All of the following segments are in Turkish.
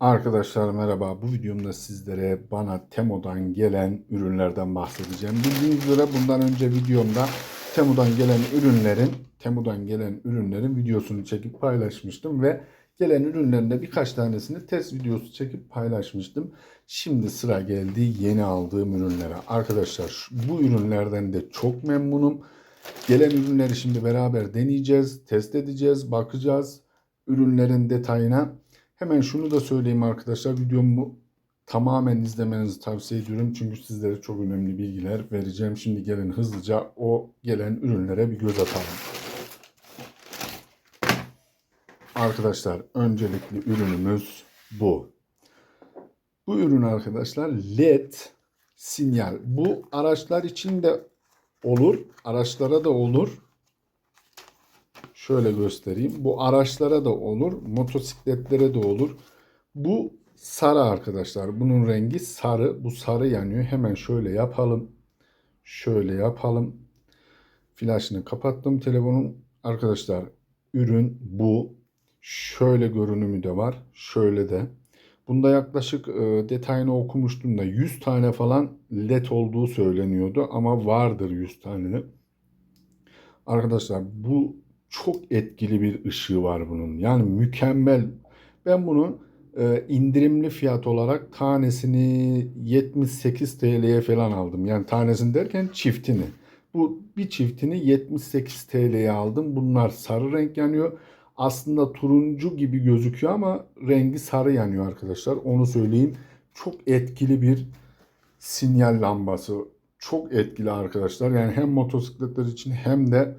Arkadaşlar merhaba. Bu videomda sizlere bana Temo'dan gelen ürünlerden bahsedeceğim. Bildiğiniz üzere bundan önce videomda Temo'dan gelen ürünlerin Temo'dan gelen ürünlerin videosunu çekip paylaşmıştım ve gelen ürünlerin de birkaç tanesini test videosu çekip paylaşmıştım. Şimdi sıra geldi yeni aldığım ürünlere. Arkadaşlar bu ürünlerden de çok memnunum. Gelen ürünleri şimdi beraber deneyeceğiz, test edeceğiz, bakacağız ürünlerin detayına. Hemen şunu da söyleyeyim arkadaşlar. Videomu tamamen izlemenizi tavsiye ediyorum. Çünkü sizlere çok önemli bilgiler vereceğim. Şimdi gelin hızlıca o gelen ürünlere bir göz atalım. Arkadaşlar öncelikli ürünümüz bu. Bu ürün arkadaşlar LED sinyal. Bu araçlar için de olur. Araçlara da olur. Şöyle göstereyim. Bu araçlara da olur, motosikletlere de olur. Bu sarı arkadaşlar. Bunun rengi sarı. Bu sarı yanıyor. Hemen şöyle yapalım. Şöyle yapalım. Flaşını kapattım telefonun. Arkadaşlar ürün bu. Şöyle görünümü de var. Şöyle de. Bunda yaklaşık e, detayını okumuştum da 100 tane falan led olduğu söyleniyordu ama vardır 100 tane. Arkadaşlar bu çok etkili bir ışığı var bunun. Yani mükemmel. Ben bunu e, indirimli fiyat olarak tanesini 78 TL'ye falan aldım. Yani tanesini derken çiftini. Bu bir çiftini 78 TL'ye aldım. Bunlar sarı renk yanıyor. Aslında turuncu gibi gözüküyor ama rengi sarı yanıyor arkadaşlar. Onu söyleyeyim. Çok etkili bir sinyal lambası. Çok etkili arkadaşlar. Yani hem motosikletler için hem de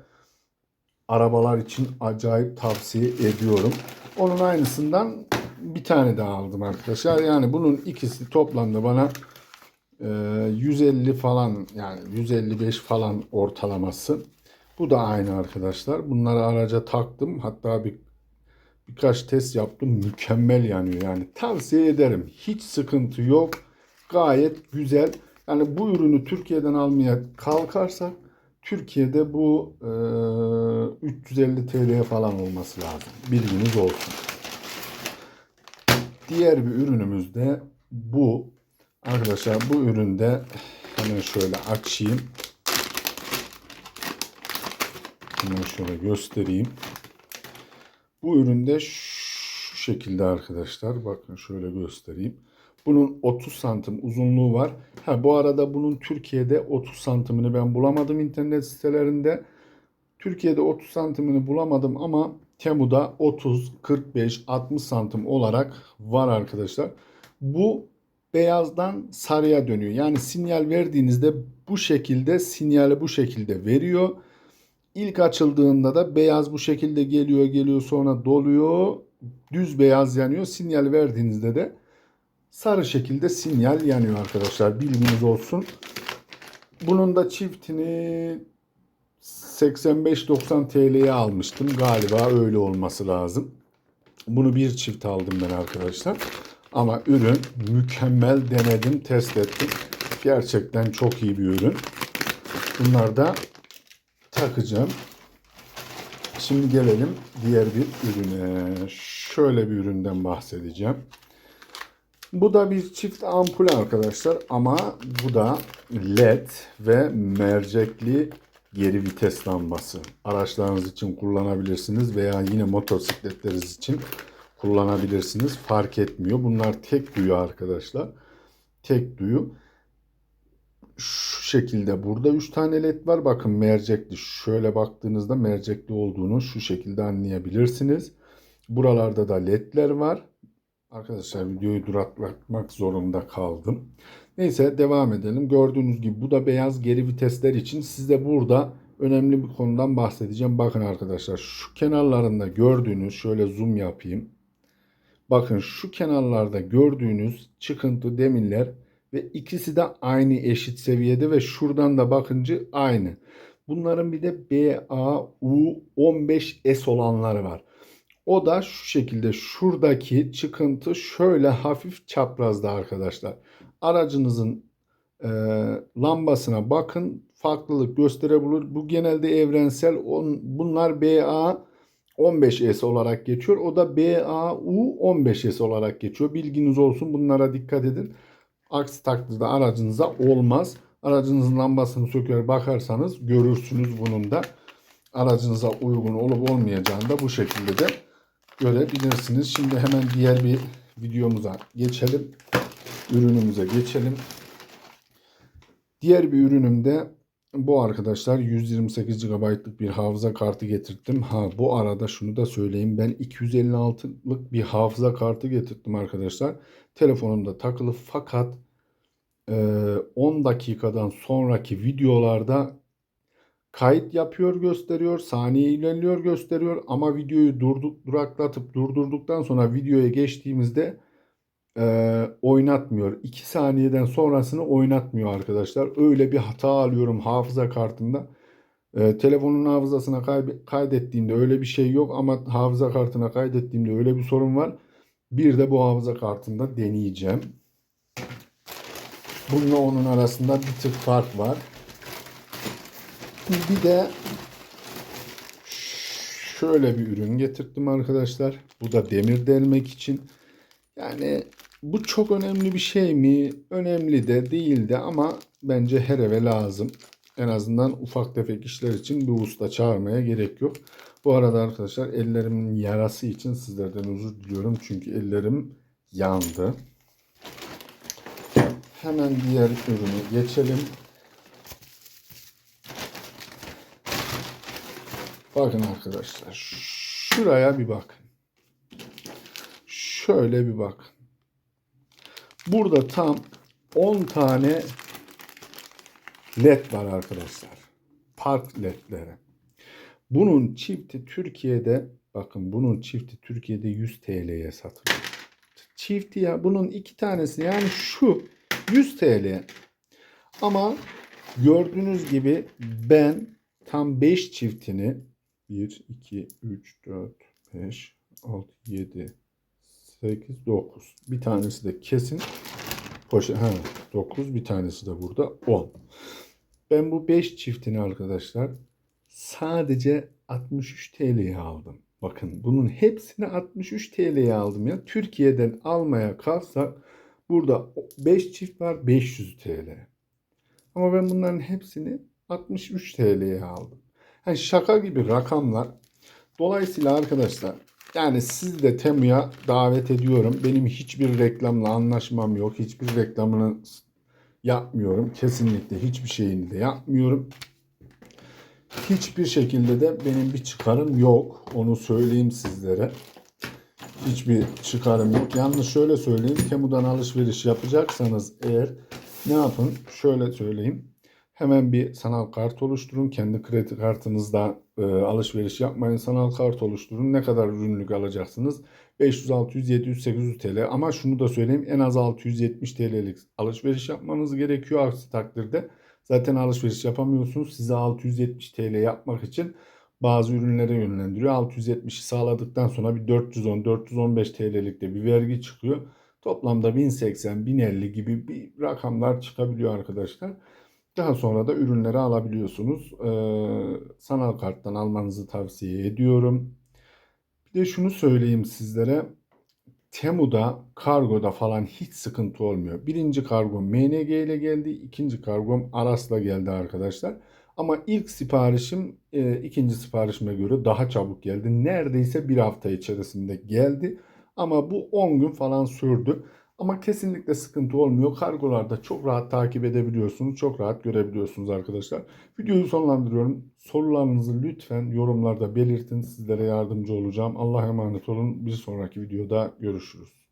arabalar için acayip tavsiye ediyorum. Onun aynısından bir tane daha aldım arkadaşlar. Yani bunun ikisi toplamda bana e, 150 falan yani 155 falan ortalaması. Bu da aynı arkadaşlar. Bunları araca taktım. Hatta bir birkaç test yaptım. Mükemmel yanıyor. Yani tavsiye ederim. Hiç sıkıntı yok. Gayet güzel. Yani bu ürünü Türkiye'den almaya kalkarsak Türkiye'de bu e, 350 TL'ye falan olması lazım. Bilginiz olsun. Diğer bir ürünümüz de bu. Arkadaşlar bu üründe hemen şöyle açayım. Hemen şöyle göstereyim. Bu üründe şu şekilde arkadaşlar. Bakın şöyle göstereyim. Bunun 30 santim uzunluğu var. Ha bu arada bunun Türkiye'de 30 santimini ben bulamadım internet sitelerinde. Türkiye'de 30 santimini bulamadım ama Temu'da 30, 45, 60 santim olarak var arkadaşlar. Bu beyazdan sarıya dönüyor. Yani sinyal verdiğinizde bu şekilde sinyali bu şekilde veriyor. İlk açıldığında da beyaz bu şekilde geliyor geliyor sonra doluyor. Düz beyaz yanıyor. Sinyal verdiğinizde de sarı şekilde sinyal yanıyor arkadaşlar. Bilginiz olsun. Bunun da çiftini 85-90 TL'ye almıştım. Galiba öyle olması lazım. Bunu bir çift aldım ben arkadaşlar. Ama ürün mükemmel denedim, test ettim. Gerçekten çok iyi bir ürün. Bunlar da takacağım. Şimdi gelelim diğer bir ürüne. Şöyle bir üründen bahsedeceğim. Bu da bir çift ampul arkadaşlar ama bu da led ve mercekli geri vites lambası. Araçlarınız için kullanabilirsiniz veya yine motosikletleriniz için kullanabilirsiniz. Fark etmiyor. Bunlar tek duyu arkadaşlar. Tek duyu. Şu şekilde burada 3 tane led var. Bakın mercekli. Şöyle baktığınızda mercekli olduğunu şu şekilde anlayabilirsiniz. Buralarda da ledler var. Arkadaşlar videoyu duraklatmak zorunda kaldım. Neyse devam edelim. Gördüğünüz gibi bu da beyaz geri vitesler için size burada önemli bir konudan bahsedeceğim. Bakın arkadaşlar şu kenarlarında gördüğünüz şöyle zoom yapayım. Bakın şu kenarlarda gördüğünüz çıkıntı demirler ve ikisi de aynı eşit seviyede ve şuradan da bakınca aynı. Bunların bir de BAU15S olanları var. O da şu şekilde şuradaki çıkıntı şöyle hafif çaprazda arkadaşlar. Aracınızın e, lambasına bakın farklılık gösterebilir. Bu genelde evrensel. On, bunlar BA 15S olarak geçiyor. O da BAU 15S olarak geçiyor. Bilginiz olsun. Bunlara dikkat edin. Aksi takdirde aracınıza olmaz. Aracınızın lambasını söker bakarsanız görürsünüz bunun da aracınıza uygun olup olmayacağını da bu şekilde de görebilirsiniz. Şimdi hemen diğer bir videomuza geçelim. Ürünümüze geçelim. Diğer bir ürünümde bu arkadaşlar 128 GB'lık bir hafıza kartı getirttim. Ha bu arada şunu da söyleyeyim. Ben 256'lık bir hafıza kartı getirttim arkadaşlar. Telefonumda takılı fakat e, 10 dakikadan sonraki videolarda kayıt yapıyor gösteriyor. Saniye ilerliyor gösteriyor. Ama videoyu durduk, duraklatıp durdurduktan sonra videoya geçtiğimizde e, oynatmıyor. 2 saniyeden sonrasını oynatmıyor arkadaşlar. Öyle bir hata alıyorum hafıza kartında. E, telefonun hafızasına kaydettiğimde öyle bir şey yok ama hafıza kartına kaydettiğimde öyle bir sorun var. Bir de bu hafıza kartında deneyeceğim. Bununla onun arasında bir tık fark var. Bir de şöyle bir ürün getirdim arkadaşlar. Bu da demir delmek için. Yani bu çok önemli bir şey mi? Önemli de değil de ama bence her eve lazım. En azından ufak tefek işler için bir usta çağırmaya gerek yok. Bu arada arkadaşlar ellerimin yarası için sizlerden özür diliyorum. Çünkü ellerim yandı. Hemen diğer ürünü geçelim. Bakın arkadaşlar şuraya bir bakın. Şöyle bir bakın. Burada tam 10 tane led var arkadaşlar. Park ledleri. Bunun çifti Türkiye'de bakın bunun çifti Türkiye'de 100 TL'ye satılıyor. Çifti ya bunun iki tanesi yani şu 100 TL. Ama gördüğünüz gibi ben tam 5 çiftini 1, 2, 3, 4, 5, 6, 7, 8, 9. Bir tanesi de kesin poşet. Ha, 9 bir tanesi de burada 10. Ben bu 5 çiftini arkadaşlar sadece 63 TL'ye aldım. Bakın bunun hepsini 63 TL'ye aldım ya. Türkiye'den almaya kalksak burada 5 çift var 500 TL. Ama ben bunların hepsini 63 TL'ye aldım. Yani şaka gibi rakamlar. Dolayısıyla arkadaşlar yani siz de Temu'ya davet ediyorum. Benim hiçbir reklamla anlaşmam yok. Hiçbir reklamını yapmıyorum. Kesinlikle hiçbir şeyini de yapmıyorum. Hiçbir şekilde de benim bir çıkarım yok. Onu söyleyeyim sizlere. Hiçbir çıkarım yok. Yalnız şöyle söyleyeyim. Temu'dan alışveriş yapacaksanız eğer ne yapın? Şöyle söyleyeyim. Hemen bir sanal kart oluşturun. Kendi kredi kartınızda e, alışveriş yapmayın. Sanal kart oluşturun. Ne kadar ürünlük alacaksınız? 500, 600, 700, 800 TL. Ama şunu da söyleyeyim. En az 670 TL'lik alışveriş yapmanız gerekiyor. Aksi takdirde zaten alışveriş yapamıyorsunuz. Size 670 TL yapmak için bazı ürünlere yönlendiriyor. 670'i sağladıktan sonra bir 410-415 TL'lik de bir vergi çıkıyor. Toplamda 1080-1050 gibi bir rakamlar çıkabiliyor arkadaşlar. Daha sonra da ürünleri alabiliyorsunuz. Ee, sanal karttan almanızı tavsiye ediyorum. Bir de şunu söyleyeyim sizlere. Temu'da, kargoda falan hiç sıkıntı olmuyor. Birinci kargom MNG ile geldi. ikinci kargom Aras'la geldi arkadaşlar. Ama ilk siparişim e, ikinci siparişime göre daha çabuk geldi. Neredeyse bir hafta içerisinde geldi. Ama bu 10 gün falan sürdü. Ama kesinlikle sıkıntı olmuyor. Kargolarda çok rahat takip edebiliyorsunuz. Çok rahat görebiliyorsunuz arkadaşlar. Videoyu sonlandırıyorum. Sorularınızı lütfen yorumlarda belirtin. Sizlere yardımcı olacağım. Allah'a emanet olun. Bir sonraki videoda görüşürüz.